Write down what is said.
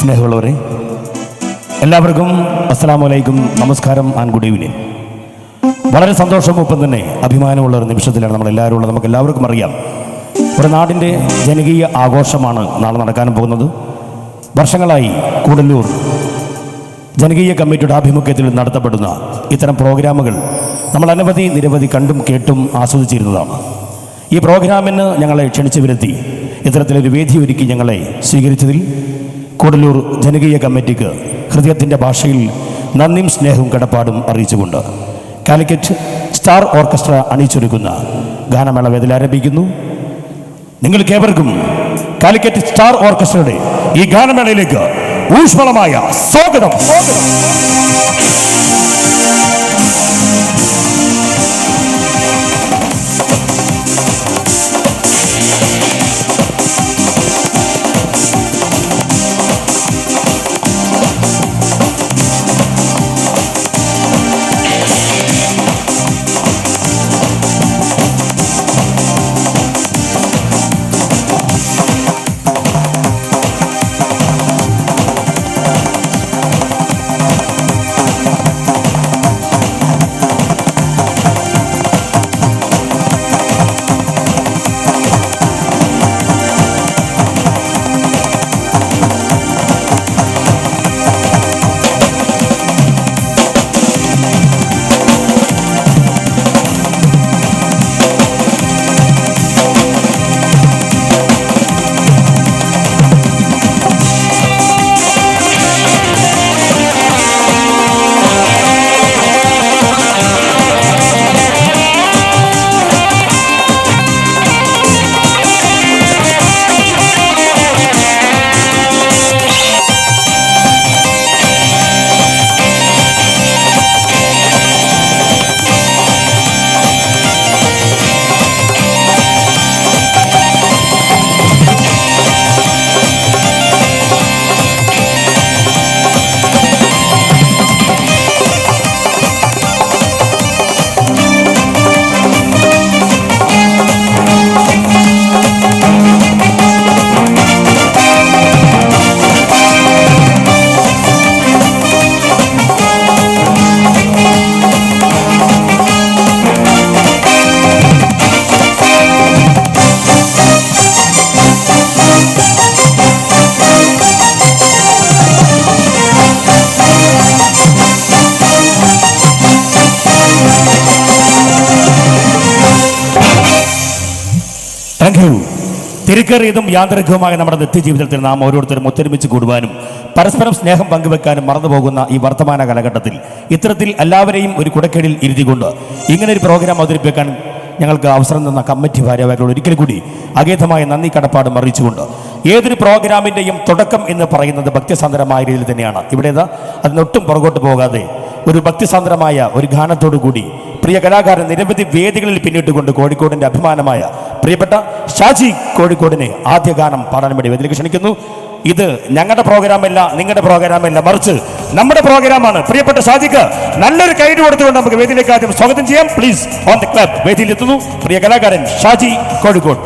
സ്നേഹമുള്ളവരെ എല്ലാവർക്കും അസ്സാം വലൈക്കും നമസ്കാരം ആൻഡ് ഗുഡ് ഈവനിങ് വളരെ സന്തോഷം ഒപ്പം തന്നെ അഭിമാനമുള്ള ഒരു നിമിഷത്തിലാണ് നമ്മൾ എല്ലാവരും ഉള്ളത്. നമുക്ക് എല്ലാവർക്കും അറിയാം ഒരു നാടിന്റെ ജനകീയ ആഘോഷമാണ് നാളെ നടക്കാൻ പോകുന്നത്. വർഷങ്ങളായി കൂടല്ലൂർ ജനകീയ കമ്മിറ്റിയുടെ ആഭിമുഖ്യത്തിൽ നടത്തപ്പെടുന്ന ഇത്തരം പ്രോഗ്രാമുകൾ നമ്മൾ അനവധി നിരവധി കണ്ടും കേട്ടും ആസ്വദിച്ചിരുന്നതാണ്. ഈ പ്രോഗ്രാമിന് ഞങ്ങളെ ക്ഷണിച്ചു വരുത്തി ഇത്തരത്തിലൊരു വേദി ഒരുക്കി ഞങ്ങളെ സ്വീകരിച്ചതിൽ കൂടല്ലൂർ ജനകീയ കമ്മിറ്റിക്ക് ഹൃദയത്തിന്റെ ഭാഷയിൽ നന്ദിയും സ്നേഹവും കടപ്പാടും അറിയിച്ചുകൊണ്ട് കാലിക്കറ്റ് സ്റ്റാർ ഓർക്കസ്ട്ര അണിയിച്ചൊരുക്കുന്ന ഗാനമേള വേദന ആരംഭിക്കുന്നു. നിങ്ങൾക്കേവർക്കും കാലിക്കറ്റ് സ്റ്റാർ ഓർക്കസ്ട്രയുടെ ഈ ഗാനമേളയിലേക്ക് ഊഷ്മളമായ സ്വാഗതം. താങ്ക് തിരുക്കേറിയതും യാന്ത്രികവുമായ നമ്മുടെ നിത്യജീവിതത്തിൽ നാം ഓരോരുത്തരും ഒത്തൊരുമിച്ച് കൂടുവാനും പരസ്പരം സ്നേഹം പങ്കുവെക്കാനും മറന്നുപോകുന്ന ഈ വർത്തമാന കാലഘട്ടത്തിൽ ഇത്തരത്തിൽ എല്ലാവരെയും ഒരു കുടക്കീഴിൽ ഇരുത്തിക്കൊണ്ട് ഇങ്ങനെ ഒരു പ്രോഗ്രാം അവതരിപ്പിക്കാൻ ഞങ്ങൾക്ക് അവസരം തന്ന കമ്മിറ്റി ഭാര്യമാരോട് ഒരിക്കൽ കൂടി അഗേധമായ നന്ദി കടപ്പാടും അറിയിച്ചുകൊണ്ട് ഏതൊരു പ്രോഗ്രാമിന്റെയും തുടക്കം എന്ന് പറയുന്നത് ഭക്തിസാന്ദ്രമായ രീതിയിൽ തന്നെയാണ്. ഇവിടെ അതിനൊട്ടും പുറകോട്ട് പോകാതെ ഒരു ഭക്തിസാന്ദ്രമായ ഒരു ഗാനത്തോടു കൂടി പ്രിയ കലാകാരൻ നിരവധി വേദികളിൽ പിന്നിട്ടുകൊണ്ട് കോഴിക്കോടിന്റെ അഭിമാനമായ പ്രിയപ്പെട്ട ഷാജി കോഴിക്കോടിനെ ആദ്യ ഗാനം പാടാൻ വേണ്ടി വേദിയിലേക്ക് ക്ഷണിക്കുന്നു. ഇത് ഞങ്ങളുടെ പ്രോഗ്രാം അല്ല നിങ്ങളുടെ പ്രോഗ്രാം അല്ല മറിച്ച് നമ്മുടെ പ്രോഗ്രാമാണ്. പ്രിയപ്പെട്ട ഷാജിക്ക് നല്ലൊരു കൈഡ് കൊടുത്തുകൊണ്ട് നമുക്ക് വേദിയിലേക്ക് ആദ്യം സ്വാഗതം ചെയ്യാം. പ്ലീസ് ഓൺ ദി ക്ലബ് വേദിയിലെത്തുന്നു. പ്രിയ കലാകാരൻ ഷാജി കോഴിക്കോട്.